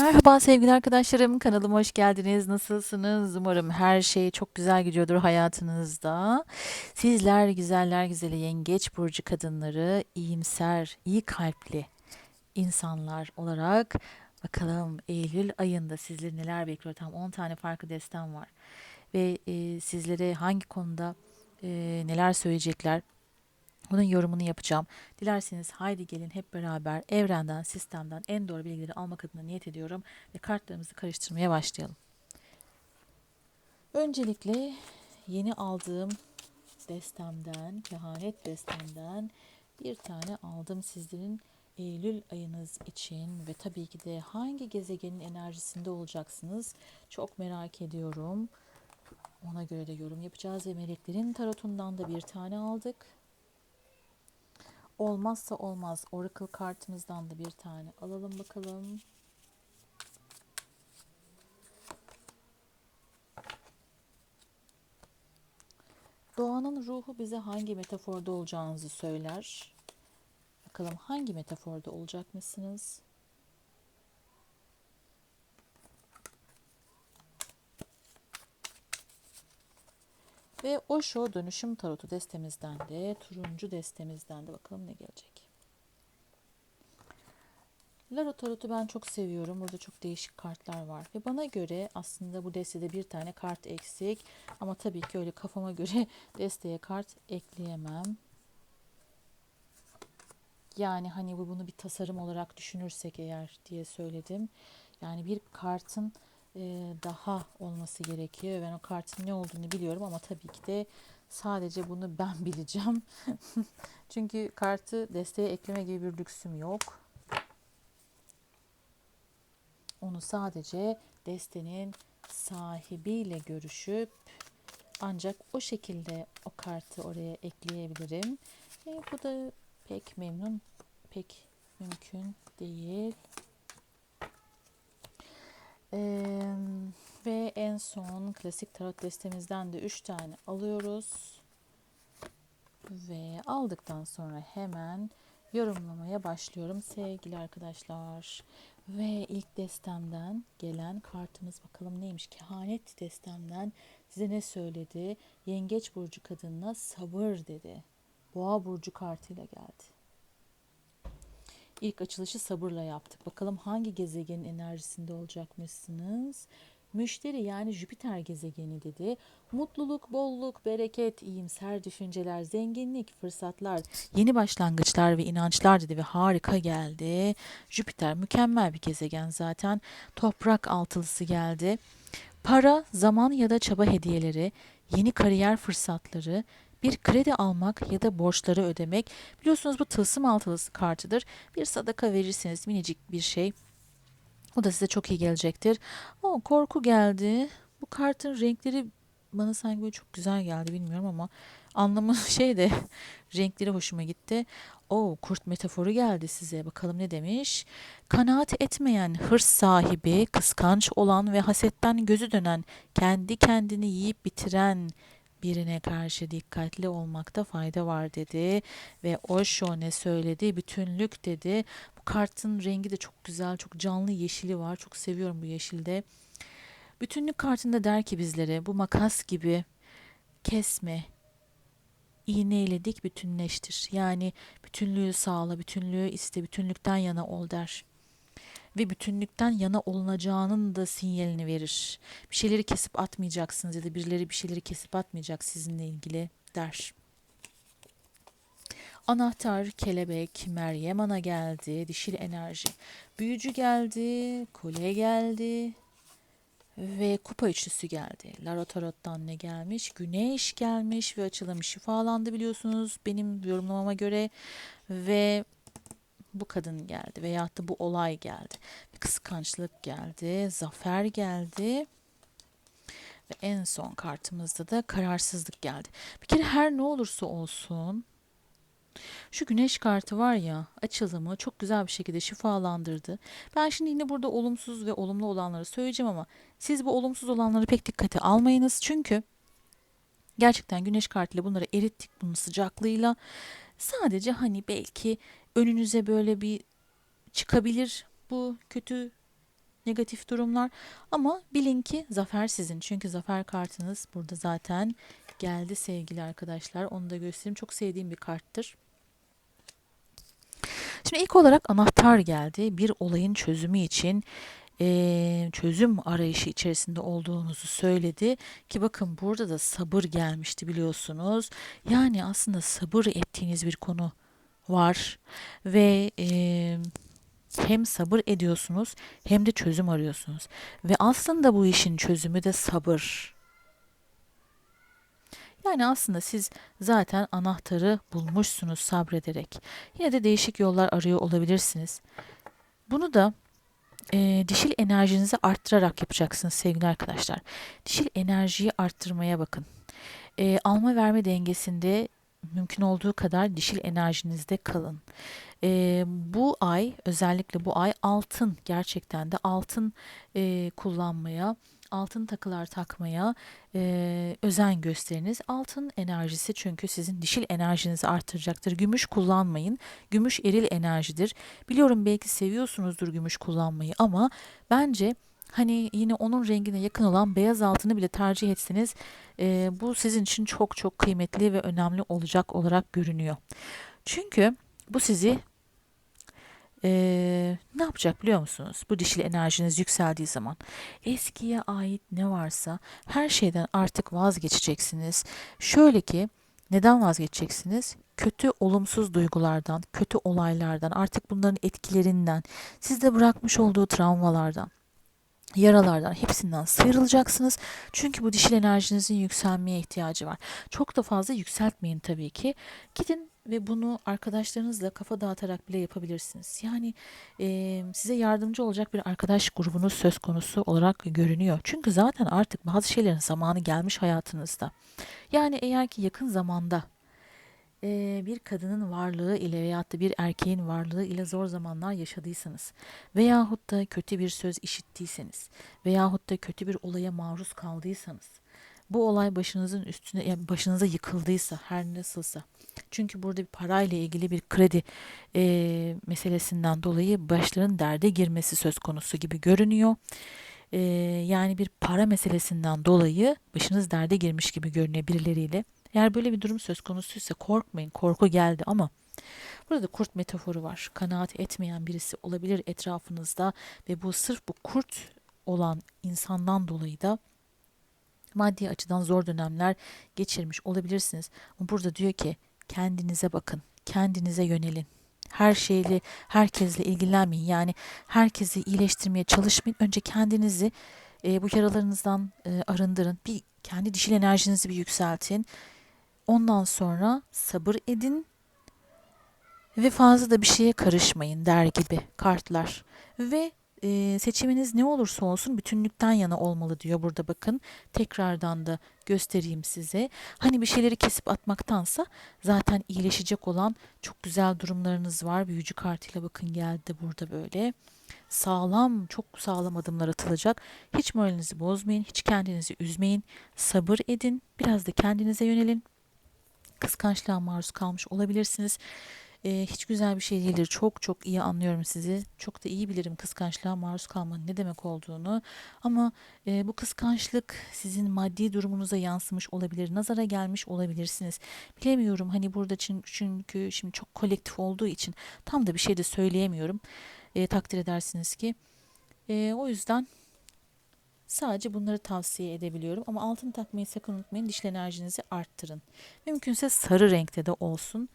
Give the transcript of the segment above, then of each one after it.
Merhaba sevgili arkadaşlarım, kanalıma hoş geldiniz. Nasılsınız? Umarım her şey çok güzel gidiyordur hayatınızda. Sizler güzeller güzeli yengeç burcu kadınları, iyimser, iyi kalpli insanlar olarak bakalım Eylül ayında sizleri neler bekliyor? Tam 10 tane farklı destem var. Ve e, sizlere hangi konuda e, neler söyleyecekler? Bunun yorumunu yapacağım. Dilerseniz haydi gelin hep beraber evrenden, sistemden en doğru bilgileri almak adına niyet ediyorum ve kartlarımızı karıştırmaya başlayalım. Öncelikle yeni aldığım destemden, kehanet destemden bir tane aldım sizlerin Eylül ayınız için ve tabii ki de hangi gezegenin enerjisinde olacaksınız çok merak ediyorum. Ona göre de yorum yapacağız ve meleklerin tarotundan da bir tane aldık. Olmazsa olmaz Oracle kartımızdan da bir tane alalım bakalım. Doğanın ruhu bize hangi metaforda olacağınızı söyler. Bakalım hangi metaforda olacak mısınız? Ve Osho dönüşüm tarotu destemizden de turuncu destemizden de bakalım ne gelecek. Laro tarotu ben çok seviyorum. Burada çok değişik kartlar var. Ve bana göre aslında bu destede bir tane kart eksik. Ama tabii ki öyle kafama göre desteye kart ekleyemem. Yani hani bu bunu bir tasarım olarak düşünürsek eğer diye söyledim. Yani bir kartın daha olması gerekiyor. Ben o kartın ne olduğunu biliyorum ama tabii ki de sadece bunu ben bileceğim. Çünkü kartı desteğe ekleme gibi bir lüksüm yok. Onu sadece destenin sahibiyle görüşüp ancak o şekilde o kartı oraya ekleyebilirim. E, bu da pek memnun, pek mümkün değil. Ee, ve en son klasik tarot destemizden de 3 tane alıyoruz. Ve aldıktan sonra hemen yorumlamaya başlıyorum sevgili arkadaşlar. Ve ilk destemden gelen kartımız bakalım neymiş? Kehanet destemden size ne söyledi? Yengeç burcu kadınına sabır dedi. Boğa burcu kartıyla geldi. İlk açılışı sabırla yaptık. Bakalım hangi gezegenin enerjisinde olacakmışsınız? Müşteri yani Jüpiter gezegeni dedi. Mutluluk, bolluk, bereket, iyimser düşünceler, zenginlik, fırsatlar, yeni başlangıçlar ve inançlar dedi ve harika geldi. Jüpiter mükemmel bir gezegen zaten. Toprak altılısı geldi. Para, zaman ya da çaba hediyeleri, yeni kariyer fırsatları, bir kredi almak ya da borçları ödemek. Biliyorsunuz bu tılsım altılısı kartıdır. Bir sadaka verirseniz minicik bir şey. O da size çok iyi gelecektir. O korku geldi. Bu kartın renkleri bana sanki böyle çok güzel geldi bilmiyorum ama anlamı şey de renkleri hoşuma gitti. O kurt metaforu geldi size. Bakalım ne demiş? Kanaat etmeyen, hırs sahibi, kıskanç olan ve hasetten gözü dönen, kendi kendini yiyip bitiren, birine karşı dikkatli olmakta fayda var dedi ve Osho ne söyledi? Bütünlük dedi. Bu kartın rengi de çok güzel, çok canlı yeşili var. Çok seviyorum bu yeşilde. Bütünlük kartında der ki bizlere bu makas gibi kesme, iğneyle dik bütünleştir. Yani bütünlüğü sağla, bütünlüğü iste, bütünlükten yana ol der ve bütünlükten yana olunacağının da sinyalini verir. Bir şeyleri kesip atmayacaksınız ya da birileri bir şeyleri kesip atmayacak sizinle ilgili der. Anahtar, kelebek, Meryem Ana geldi, dişil enerji. Büyücü geldi, kolye geldi ve kupa üçlüsü geldi. Lara Tarot'tan ne gelmiş? Güneş gelmiş ve açılım şifalandı biliyorsunuz benim yorumlamama göre ve bu kadın geldi veyahut da bu olay geldi. Kıskançlık geldi, zafer geldi. Ve en son kartımızda da kararsızlık geldi. Bir kere her ne olursa olsun şu güneş kartı var ya açılımı çok güzel bir şekilde şifalandırdı. Ben şimdi yine burada olumsuz ve olumlu olanları söyleyeceğim ama siz bu olumsuz olanları pek dikkate almayınız. Çünkü gerçekten güneş kartıyla bunları erittik bunun sıcaklığıyla. Sadece hani belki önünüze böyle bir çıkabilir bu kötü negatif durumlar. Ama bilin ki zafer sizin. Çünkü zafer kartınız burada zaten geldi sevgili arkadaşlar. Onu da göstereyim. Çok sevdiğim bir karttır. Şimdi ilk olarak anahtar geldi. Bir olayın çözümü için eee, çözüm arayışı içerisinde olduğunuzu söyledi ki bakın burada da sabır gelmişti biliyorsunuz. Yani aslında sabır ettiğiniz bir konu var ve eee, hem sabır ediyorsunuz hem de çözüm arıyorsunuz ve aslında bu işin çözümü de sabır. Yani aslında siz zaten anahtarı bulmuşsunuz sabrederek. Yine de değişik yollar arıyor olabilirsiniz. Bunu da e, dişil enerjinizi arttırarak yapacaksınız sevgili arkadaşlar. Dişil enerjiyi arttırmaya bakın. E, alma verme dengesinde mümkün olduğu kadar dişil enerjinizde kalın. E, bu ay özellikle bu ay altın gerçekten de altın e, kullanmaya, altın takılar takmaya e, özen gösteriniz. Altın enerjisi çünkü sizin dişil enerjinizi artıracaktır. Gümüş kullanmayın. Gümüş eril enerjidir. Biliyorum belki seviyorsunuzdur gümüş kullanmayı ama bence hani yine onun rengine yakın olan beyaz altını bile tercih etseniz e, bu sizin için çok çok kıymetli ve önemli olacak olarak görünüyor. Çünkü bu sizi e, ne yapacak biliyor musunuz? Bu dişil enerjiniz yükseldiği zaman eskiye ait ne varsa her şeyden artık vazgeçeceksiniz. Şöyle ki neden vazgeçeceksiniz? Kötü olumsuz duygulardan, kötü olaylardan, artık bunların etkilerinden, sizde bırakmış olduğu travmalardan, yaralardan hepsinden sıyrılacaksınız. Çünkü bu dişil enerjinizin yükselmeye ihtiyacı var. Çok da fazla yükseltmeyin tabii ki. Gidin ve bunu arkadaşlarınızla kafa dağıtarak bile yapabilirsiniz. Yani e, size yardımcı olacak bir arkadaş grubunuz söz konusu olarak görünüyor. Çünkü zaten artık bazı şeylerin zamanı gelmiş hayatınızda. Yani eğer ki yakın zamanda e, bir kadının varlığı ile veyahut da bir erkeğin varlığı ile zor zamanlar yaşadıysanız veyahut da kötü bir söz işittiyseniz veyahut da kötü bir olaya maruz kaldıysanız bu olay başınızın üstüne yani başınıza yıkıldıysa her nasılsa çünkü burada bir parayla ilgili bir kredi e, meselesinden dolayı başların derde girmesi söz konusu gibi görünüyor. E, yani bir para meselesinden dolayı başınız derde girmiş gibi görünüyor birileriyle. Eğer böyle bir durum söz konusuysa korkmayın. Korku geldi ama burada kurt metaforu var. Kanaat etmeyen birisi olabilir etrafınızda ve bu sırf bu kurt olan insandan dolayı da maddi açıdan zor dönemler geçirmiş olabilirsiniz. Burada diyor ki kendinize bakın, kendinize yönelin. Her şeyle, herkesle ilgilenmeyin. Yani herkesi iyileştirmeye çalışmayın. Önce kendinizi e, bu yaralarınızdan e, arındırın. Bir kendi dişil enerjinizi bir yükseltin. Ondan sonra sabır edin ve fazla da bir şeye karışmayın der gibi kartlar. Ve e, seçiminiz ne olursa olsun bütünlükten yana olmalı diyor burada bakın. Tekrardan da göstereyim size. Hani bir şeyleri kesip atmaktansa zaten iyileşecek olan çok güzel durumlarınız var. Büyücü kartıyla bakın geldi burada böyle. Sağlam, çok sağlam adımlar atılacak. Hiç moralinizi bozmayın, hiç kendinizi üzmeyin. Sabır edin, biraz da kendinize yönelin. Kıskançlığa maruz kalmış olabilirsiniz. Ee, hiç güzel bir şey değildir. Çok çok iyi anlıyorum sizi. Çok da iyi bilirim kıskançlığa maruz kalmanın ne demek olduğunu. Ama e, bu kıskançlık sizin maddi durumunuza yansımış olabilir. Nazara gelmiş olabilirsiniz. Bilemiyorum hani burada çünkü, şimdi çok kolektif olduğu için tam da bir şey de söyleyemiyorum. E, takdir edersiniz ki. E, o yüzden Sadece bunları tavsiye edebiliyorum ama altın takmayı sakın unutmayın. Dişli enerjinizi arttırın. Mümkünse sarı renkte de olsun.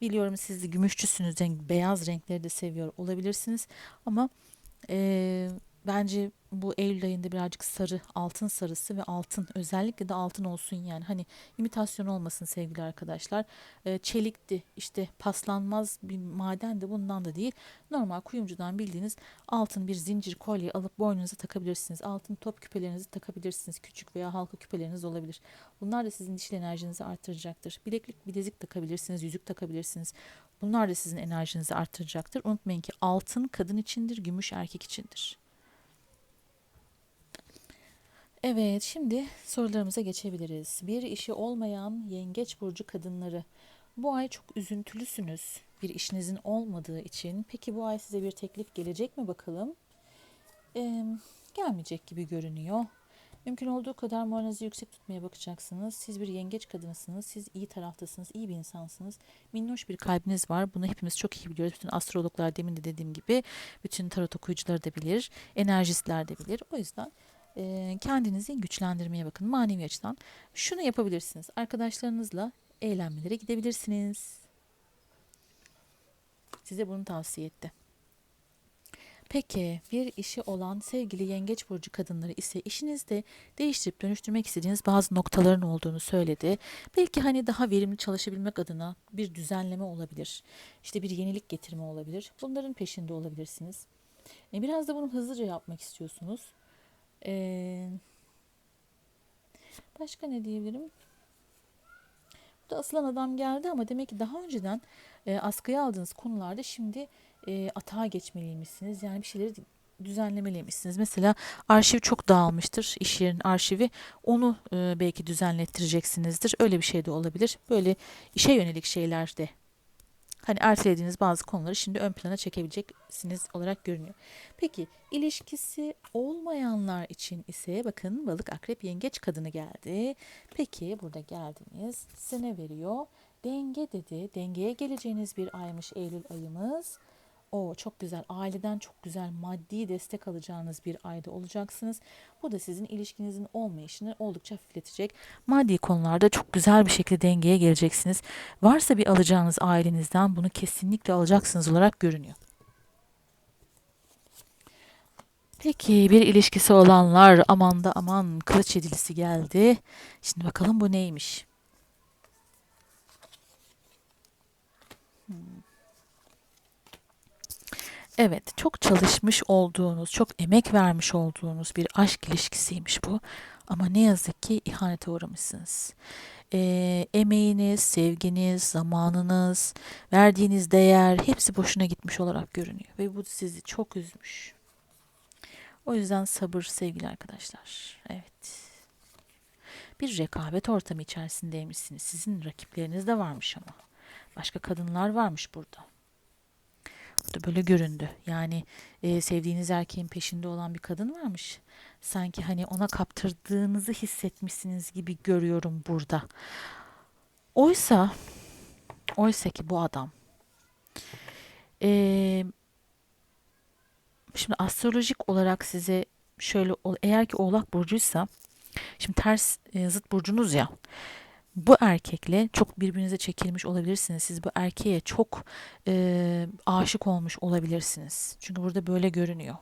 Biliyorum siz de gümüşçüsünüz, renk, beyaz renkleri de seviyor olabilirsiniz. Ama e, bence bu Eylül ayında birazcık sarı, altın sarısı ve altın özellikle de altın olsun yani. Hani imitasyon olmasın sevgili arkadaşlar. E, çelikti, işte paslanmaz bir maden de bundan da değil. Normal kuyumcudan bildiğiniz altın bir zincir kolye alıp boynunuza takabilirsiniz. Altın top küpelerinizi takabilirsiniz. Küçük veya halka küpeleriniz olabilir. Bunlar da sizin dişil enerjinizi artıracaktır. Bileklik, bilezik takabilirsiniz, yüzük takabilirsiniz. Bunlar da sizin enerjinizi artıracaktır. Unutmayın ki altın kadın içindir, gümüş erkek içindir. Evet, şimdi sorularımıza geçebiliriz. Bir işi olmayan yengeç burcu kadınları. Bu ay çok üzüntülüsünüz bir işinizin olmadığı için. Peki bu ay size bir teklif gelecek mi bakalım? e, gelmeyecek gibi görünüyor. Mümkün olduğu kadar moralinizi yüksek tutmaya bakacaksınız. Siz bir yengeç kadınısınız. Siz iyi taraftasınız. iyi bir insansınız. Minnoş bir kalbiniz var. Bunu hepimiz çok iyi biliyoruz. Bütün astrologlar demin de dediğim gibi bütün tarot okuyucuları da bilir. Enerjistler de bilir. O yüzden e, kendinizi güçlendirmeye bakın manevi açıdan. Şunu yapabilirsiniz. Arkadaşlarınızla eğlenmelere gidebilirsiniz. Size bunu tavsiye etti. Peki bir işi olan sevgili yengeç burcu kadınları ise işinizde değiştirip dönüştürmek istediğiniz bazı noktaların olduğunu söyledi. Belki hani daha verimli çalışabilmek adına bir düzenleme olabilir. İşte bir yenilik getirme olabilir. Bunların peşinde olabilirsiniz. E, biraz da bunu hızlıca yapmak istiyorsunuz. Ee, başka ne diyebilirim? Bu da asılan adam geldi ama demek ki daha önceden e, askıya aldığınız konularda şimdi e, atağa geçmeliymişsiniz. Yani bir şeyleri düzenlemeliymişsiniz. Mesela arşiv çok dağılmıştır. iş yerinin arşivi. Onu e, belki düzenlettireceksinizdir. Öyle bir şey de olabilir. Böyle işe yönelik şeyler de hani ertelediğiniz bazı konuları şimdi ön plana çekebileceksiniz olarak görünüyor. Peki ilişkisi olmayanlar için ise bakın balık akrep yengeç kadını geldi. Peki burada geldiniz. Size ne veriyor? Denge dedi. Dengeye geleceğiniz bir aymış Eylül ayımız. O çok güzel. Aileden çok güzel maddi destek alacağınız bir ayda olacaksınız. Bu da sizin ilişkinizin olmayışını oldukça hafifletecek. Maddi konularda çok güzel bir şekilde dengeye geleceksiniz. Varsa bir alacağınız ailenizden bunu kesinlikle alacaksınız olarak görünüyor. Peki bir ilişkisi olanlar aman da aman kılıç yedilisi geldi. Şimdi bakalım bu neymiş? Evet, çok çalışmış olduğunuz, çok emek vermiş olduğunuz bir aşk ilişkisiymiş bu. Ama ne yazık ki ihanete uğramışsınız. E, emeğiniz, sevginiz, zamanınız, verdiğiniz değer hepsi boşuna gitmiş olarak görünüyor. Ve bu sizi çok üzmüş. O yüzden sabır sevgili arkadaşlar. Evet. Bir rekabet ortamı içerisindeymişsiniz. Sizin rakipleriniz de varmış ama. Başka kadınlar varmış burada da böyle göründü. Yani e, sevdiğiniz erkeğin peşinde olan bir kadın varmış. Sanki hani ona kaptırdığınızı hissetmişsiniz gibi görüyorum burada. Oysa oysa ki bu adam e, şimdi astrolojik olarak size şöyle eğer ki Oğlak burcuysa şimdi ters e, zıt burcunuz ya bu erkekle çok birbirinize çekilmiş olabilirsiniz. Siz bu erkeğe çok e, aşık olmuş olabilirsiniz. Çünkü burada böyle görünüyor.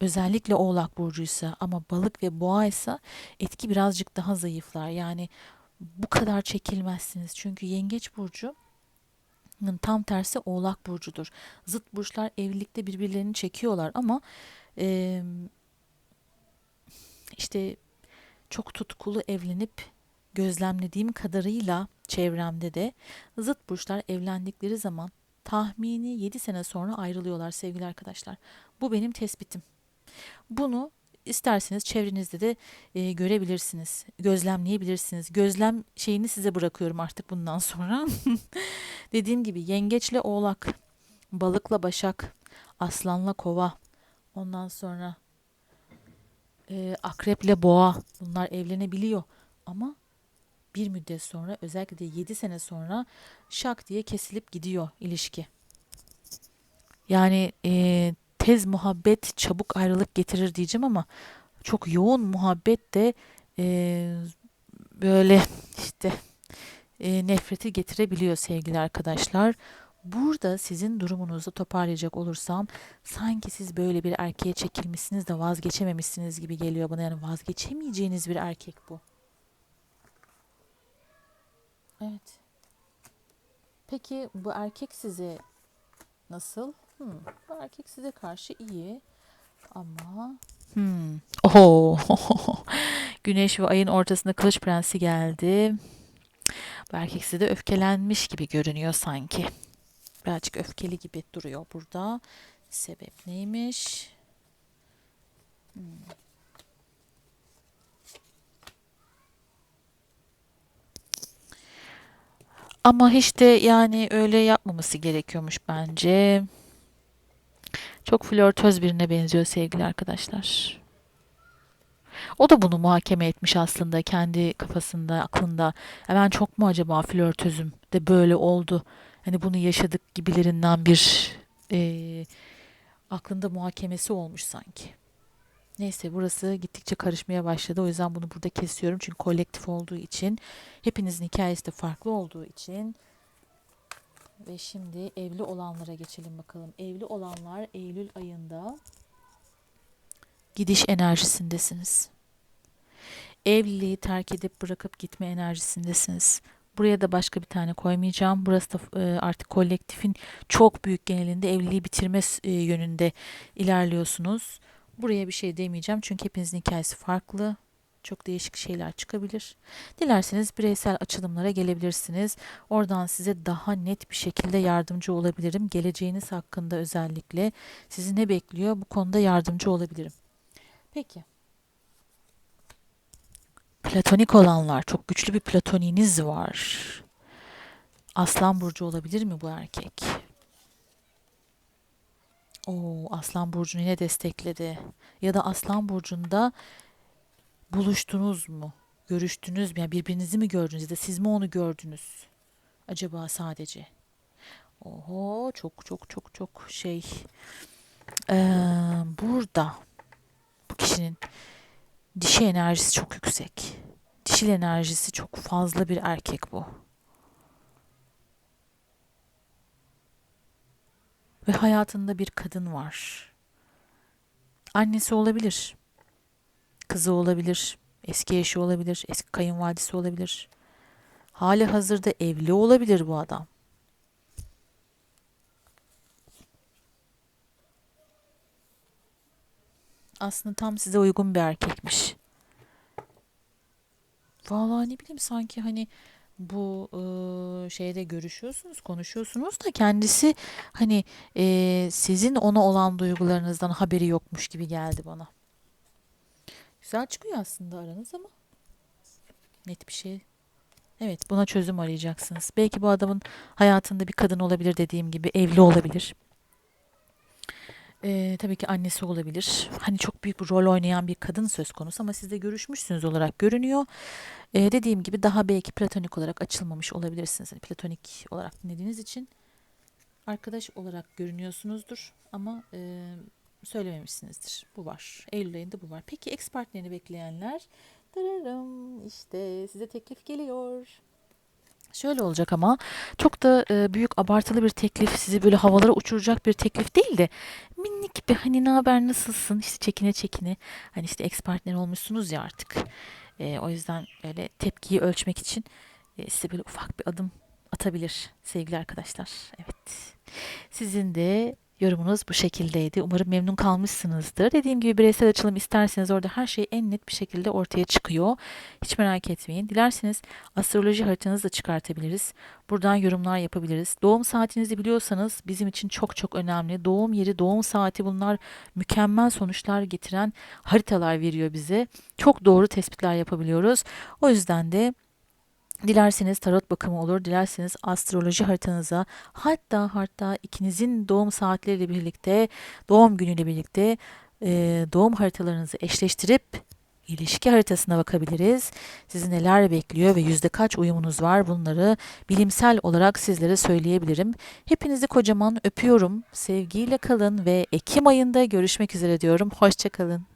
Özellikle Oğlak burcuysa ama balık ve boğa ise etki birazcık daha zayıflar. Yani bu kadar çekilmezsiniz. Çünkü yengeç burcu tam tersi Oğlak burcudur. Zıt burçlar evlilikte birbirlerini çekiyorlar ama e, işte çok tutkulu evlenip gözlemlediğim kadarıyla çevremde de zıt burçlar evlendikleri zaman tahmini 7 sene sonra ayrılıyorlar sevgili arkadaşlar. Bu benim tespitim. Bunu isterseniz çevrenizde de e, görebilirsiniz, gözlemleyebilirsiniz. Gözlem şeyini size bırakıyorum artık bundan sonra. Dediğim gibi yengeçle oğlak, balıkla başak, aslanla kova, ondan sonra e, akreple boğa bunlar evlenebiliyor. Ama bir müddet sonra özellikle de 7 sene sonra şak diye kesilip gidiyor ilişki. Yani e, tez muhabbet çabuk ayrılık getirir diyeceğim ama çok yoğun muhabbet de e, böyle işte e, nefreti getirebiliyor sevgili arkadaşlar. Burada sizin durumunuzu toparlayacak olursam sanki siz böyle bir erkeğe çekilmişsiniz de vazgeçememişsiniz gibi geliyor bana. Yani vazgeçemeyeceğiniz bir erkek bu. Evet. Peki bu erkek size nasıl? Hmm, bu erkek size karşı iyi ama hmm. Oho. Güneş ve ayın ortasında kılıç prensi geldi. Bu erkek size de öfkelenmiş gibi görünüyor sanki. Birazcık öfkeli gibi duruyor burada. Sebep neymiş? Hmm. Ama hiç de yani öyle yapmaması gerekiyormuş bence. Çok flörtöz birine benziyor sevgili arkadaşlar. O da bunu muhakeme etmiş aslında kendi kafasında, aklında. "Ya ben çok mu acaba flörtözüm de böyle oldu. Hani bunu yaşadık gibilerinden bir eee, aklında muhakemesi olmuş sanki. Neyse burası gittikçe karışmaya başladı. O yüzden bunu burada kesiyorum. Çünkü kolektif olduğu için, hepinizin hikayesi de farklı olduğu için. Ve şimdi evli olanlara geçelim bakalım. Evli olanlar Eylül ayında gidiş enerjisindesiniz. Evliliği terk edip bırakıp gitme enerjisindesiniz. Buraya da başka bir tane koymayacağım. Burası da e, artık kolektifin çok büyük genelinde evliliği bitirme e, yönünde ilerliyorsunuz. Buraya bir şey demeyeceğim çünkü hepinizin hikayesi farklı. Çok değişik şeyler çıkabilir. Dilerseniz bireysel açılımlara gelebilirsiniz. Oradan size daha net bir şekilde yardımcı olabilirim. Geleceğiniz hakkında özellikle sizi ne bekliyor bu konuda yardımcı olabilirim. Peki. Platonik olanlar, çok güçlü bir platoniniz var. Aslan burcu olabilir mi bu erkek? Oo, Aslan burcunu yine destekledi. Ya da Aslan burcunda buluştunuz mu? Görüştünüz mü? Yani birbirinizi mi gördünüz ya da siz mi onu gördünüz? Acaba sadece? Oho, çok çok çok çok şey. Ee, burada bu kişinin dişi enerjisi çok yüksek. Dişil enerjisi çok fazla bir erkek bu. Ve hayatında bir kadın var. Annesi olabilir. Kızı olabilir. Eski eşi olabilir. Eski kayınvalidesi olabilir. Hali hazırda evli olabilir bu adam. Aslında tam size uygun bir erkekmiş. Vallahi ne bileyim sanki hani bu e, şeyde görüşüyorsunuz, konuşuyorsunuz da kendisi hani e, sizin ona olan duygularınızdan haberi yokmuş gibi geldi bana. Güzel çıkıyor aslında aranız ama net bir şey. Evet, buna çözüm arayacaksınız. Belki bu adamın hayatında bir kadın olabilir dediğim gibi, evli olabilir. Ee, tabii ki annesi olabilir. Hani çok büyük bir rol oynayan bir kadın söz konusu ama siz de görüşmüşsünüz olarak görünüyor. Ee, dediğim gibi daha belki platonik olarak açılmamış olabilirsiniz. Hani platonik olarak dinlediğiniz için arkadaş olarak görünüyorsunuzdur ama e, söylememişsinizdir. Bu var. Eylül ayında bu var. Peki ex partnerini bekleyenler? Dırırım, işte size teklif geliyor. Şöyle olacak ama çok da e, büyük abartılı bir teklif sizi böyle havalara uçuracak bir teklif değil de minik bir hani ne haber nasılsın işte çekine çekine hani işte ex partner olmuşsunuz ya artık E, o yüzden öyle tepkiyi ölçmek için e, size böyle ufak bir adım atabilir sevgili arkadaşlar. Evet. Sizin de yorumunuz bu şekildeydi. Umarım memnun kalmışsınızdır. Dediğim gibi bireysel açılım isterseniz orada her şey en net bir şekilde ortaya çıkıyor. Hiç merak etmeyin. Dilerseniz astroloji haritanızı da çıkartabiliriz. Buradan yorumlar yapabiliriz. Doğum saatinizi biliyorsanız bizim için çok çok önemli. Doğum yeri, doğum saati bunlar mükemmel sonuçlar getiren haritalar veriyor bize. Çok doğru tespitler yapabiliyoruz. O yüzden de Dilerseniz tarot bakımı olur, dilerseniz astroloji haritanıza, hatta hatta ikinizin doğum saatleriyle birlikte, doğum günüyle birlikte e, doğum haritalarınızı eşleştirip ilişki haritasına bakabiliriz. Sizi neler bekliyor ve yüzde kaç uyumunuz var bunları bilimsel olarak sizlere söyleyebilirim. Hepinizi kocaman öpüyorum. Sevgiyle kalın ve Ekim ayında görüşmek üzere diyorum. Hoşçakalın.